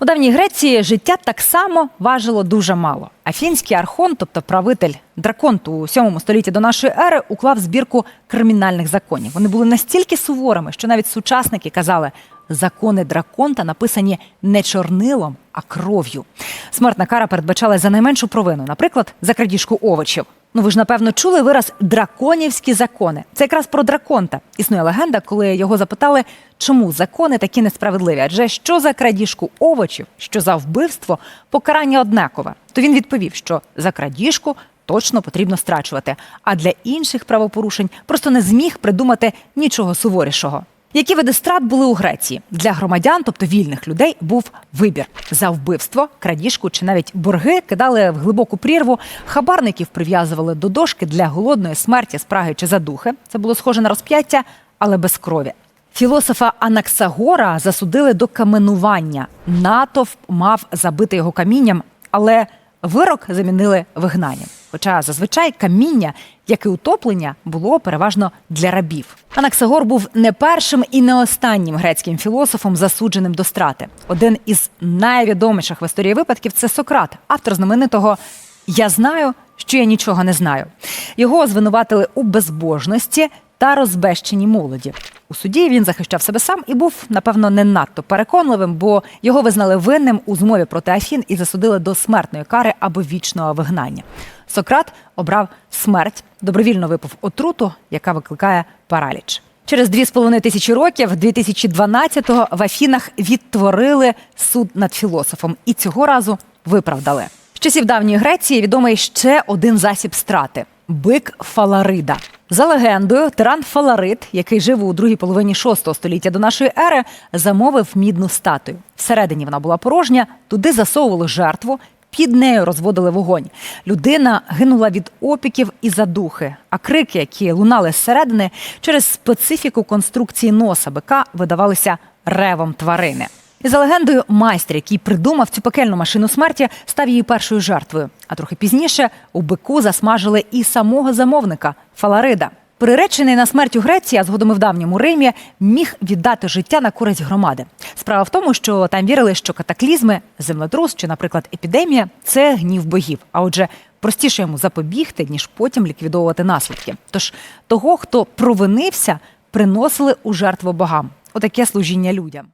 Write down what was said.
У давній Греції життя так само важило дуже мало. Афінський архон, тобто правитель драконту у 7 столітті до нашої ери, уклав збірку кримінальних законів. Вони були настільки суворими, що навіть сучасники казали, закони драконта написані не чорнилом, а кров'ю. Смертна кара передбачала за найменшу провину, наприклад, за крадіжку овочів. Ну, ви ж напевно чули вираз драконівські закони. Це якраз про драконта. Існує легенда, коли його запитали, чому закони такі несправедливі? Адже що за крадіжку овочів, що за вбивство, покарання однакове. То він відповів, що за крадіжку точно потрібно страчувати, а для інших правопорушень просто не зміг придумати нічого суворішого. Які види страт були у Греції для громадян, тобто вільних людей, був вибір за вбивство, крадіжку чи навіть борги кидали в глибоку прірву. Хабарників прив'язували до дошки для голодної смерті, спраги чи задухи. Це було схоже на розп'яття, але без крові. Філософа Анаксагора засудили до каменування. Натовп мав забити його камінням, але вирок замінили вигнанням. Хоча зазвичай каміння, як і утоплення, було переважно для рабів. Анаксагор був не першим і не останнім грецьким філософом, засудженим до страти. Один із найвідоміших в історії випадків це Сократ, автор знаменитого Я знаю, що я нічого не знаю. Його звинуватили у безбожності та розбещеній молоді. У суді він захищав себе сам і був, напевно, не надто переконливим, бо його визнали винним у змові проти Афін і засудили до смертної кари або вічного вигнання. Сократ обрав смерть, добровільно випив отруту, яка викликає параліч. Через дві з половиною тисячі років, 2012-го, в Афінах відтворили суд над філософом і цього разу виправдали. З часів давньої Греції відомий ще один засіб страти бик Фаларида. За легендою, тиран Фаларид, який жив у другій половині шостого століття до нашої ери, замовив мідну статую. Всередині вона була порожня, туди засовували жертву. Під нею розводили вогонь. Людина гинула від опіків і задухи, а крики, які лунали зсередини, через специфіку конструкції носа бика видавалися ревом тварини. За легендою, майстер, який придумав цю пекельну машину смерті, став її першою жертвою. А трохи пізніше у бику засмажили і самого замовника Фаларида. Приречений на смерть у Греції, а згодом і в давньому Римі, міг віддати життя на користь громади. Справа в тому, що там вірили, що катаклізми, землетрус чи, наприклад, епідемія це гнів богів. А отже, простіше йому запобігти, ніж потім ліквідовувати наслідки. Тож того, хто провинився, приносили у жертву богам. Отаке служіння людям.